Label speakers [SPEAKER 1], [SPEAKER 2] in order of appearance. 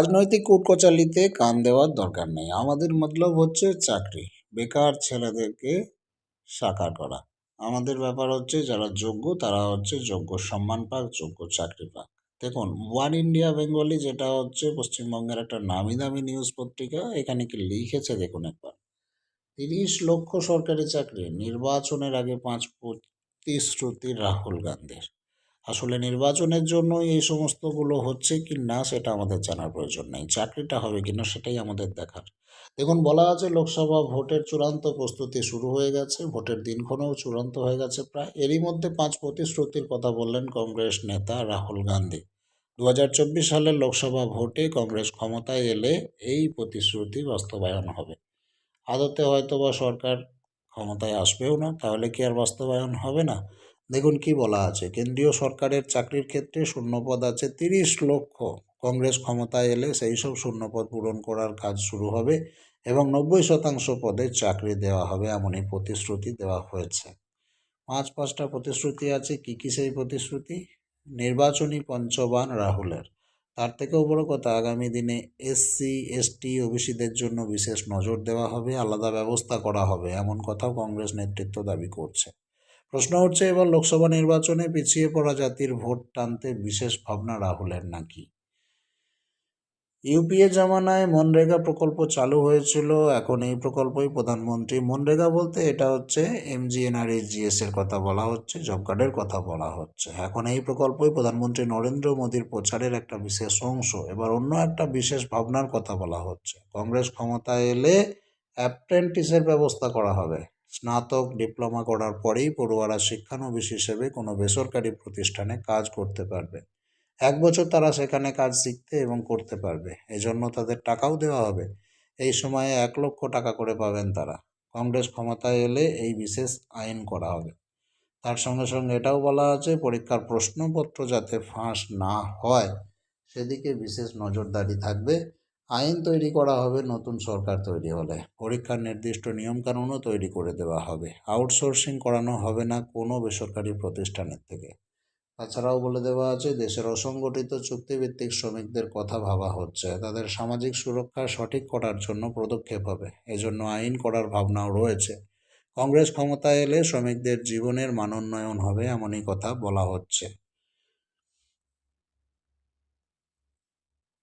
[SPEAKER 1] রাজনৈতিক কুটকচালিতে কান দেওয়ার দরকার নেই। আমাদের মতলব হচ্ছে চাকরি, বেকার ছেলেদেরকে সাকার করা। আমাদের ব্যাপার হচ্ছে যারা যোগ্য, তারা হচ্ছে যোগ্য সম্মান পাক, যোগ্য চাকরি পাক। দেখুন ওয়ান ইন্ডিয়া বেঙ্গলি যেটা হচ্ছে পশ্চিমবঙ্গের একটা নামি দামি নিউজ পত্রিকা, এখানে কি লিখেছে দেখুন একবার। তিরিশ লক্ষ সরকারি চাকরি, নির্বাচনের আগে পাঁচ প্রতিশ্রুতি রাহুল গান্ধীর। আসলে নির্বাচনের জন্য এই সমস্তগুলো হচ্ছে কি না, সেটা আমাদের জানার প্রয়োজন নেই। চাকরিটা হবে কিনা সেটাই আমাদের দেখার। দেখুন, বলা আছে লোকসভা ভোটের চূড়ান্ত প্রস্তুতি শুরু হয়ে গেছে, ভোটের দিনক্ষণও চূড়ান্ত হয়ে গেছে প্রায়। এরই মধ্যে পাঁচ প্রতিশ্রুতির কথা বললেন কংগ্রেস নেতা রাহুল গান্ধী। দু হাজার চব্বিশ সালের লোকসভা ভোটে কংগ্রেস ক্ষমতায় এলে এই প্রতিশ্রুতি বাস্তবায়ন হবে। আদতে হয়তো বা সরকার ক্ষমতায় আসবেও না, তাহলে কি আর বাস্তবায়ন হবে না? দেখুন কি বলা আছে, কেন্দ্রীয় সরকারের চাকরির ক্ষেত্রে শূন্যপদ আছে তিরিশ লক্ষ। কংগ্রেস ক্ষমতায় এলে সেই সব শূন্যপদ পূরণ করার কাজ শুরু হবে এবং নব্বই শতাংশ পদে চাকরি দেওয়া হবে এমনই প্রতিশ্রুতি দেওয়া হয়েছে। পাঁচ পাঁচটা প্রতিশ্রুতি আছে, কি কি সেই প্রতিশ্রুতি? নির্বাচনী পঞ্চবান রাহুলের। তার থেকেও বড় কথা, আগামী দিনে এসসি এসটি ওবিসিদের জন্য বিশেষ নজর দেওয়া হবে, আলাদা ব্যবস্থা করা হবে, এমন কথাও কংগ্রেস নেতৃত্ব দাবি করছে। প্রশ্ন হচ্ছে এবার লোকসভা নির্বাচনে পিছিয়ে পড়া জাতির ভোট টানতে বিশেষ ভাবনা রাহুলের নাকি? ইউপিএ জামানায় মনরেগা প্রকল্প চালু হয়েছিল, এখন এই প্রকল্পই প্রধানমন্ত্রী। মনরেগা বলতে এটা হচ্ছে এমজিএনআরএজিএস এর কথা বলা হচ্ছে, জব কার্ডের কথা বলা হচ্ছে। এখন এই প্রকল্পই প্রধানমন্ত্রী নরেন্দ্র মোদীর প্রচারের একটা বিশেষ অংশ। এবার অন্য একটা বিশেষ ভাবনার কথা বলা হচ্ছে। কংগ্রেস ক্ষমতায় এলে অ্যাপ্রেন্টিসের ব্যবস্থা করা হবে। স্নাতক ডিপ্লোমা করার পরেই পড়ুয়ারা শিক্ষানবিশ হিসেবে কোনো বেসরকারি প্রতিষ্ঠানে কাজ করতে পারবে। এক বছর তারা সেখানে কাজ শিখতে এবং করতে পারবে। এজন্য তাদের টাকাও দেওয়া হবে। এই সময়ে এক লক্ষ টাকা করে পাবেন তারা। কংগ্রেস ক্ষমতায় এলে এই বিশেষ আইন করা হবে। তার সঙ্গে সঙ্গে এটাও বলা আছে, পরীক্ষার প্রশ্নপত্র যাতে ফাঁস না হয়, সেদিকে বিশেষ নজরদারি থাকবে। আইন তৈরি করা হবে, নতুন সরকার তৈরি হলে। পরীক্ষার নির্দিষ্ট নিয়মকানুনও তৈরি করে দেওয়া হবে। আউটসোর্সিং করানো হবে না কোনো বেসরকারি প্রতিষ্ঠানের থেকে। তাছাড়াও বলে দেওয়া আছে, দেশের অসংগঠিত চুক্তিভিত্তিক শ্রমিকদের কথা ভাবা হচ্ছে। তাদের সামাজিক সুরক্ষা সঠিক করার জন্য পদক্ষেপ হবে। এজন্য আইন করার ভাবনাও রয়েছে। কংগ্রেস ক্ষমতায় এলে শ্রমিকদের জীবনের মানোন্নয়ন হবে, এমনই কথা বলা হচ্ছে।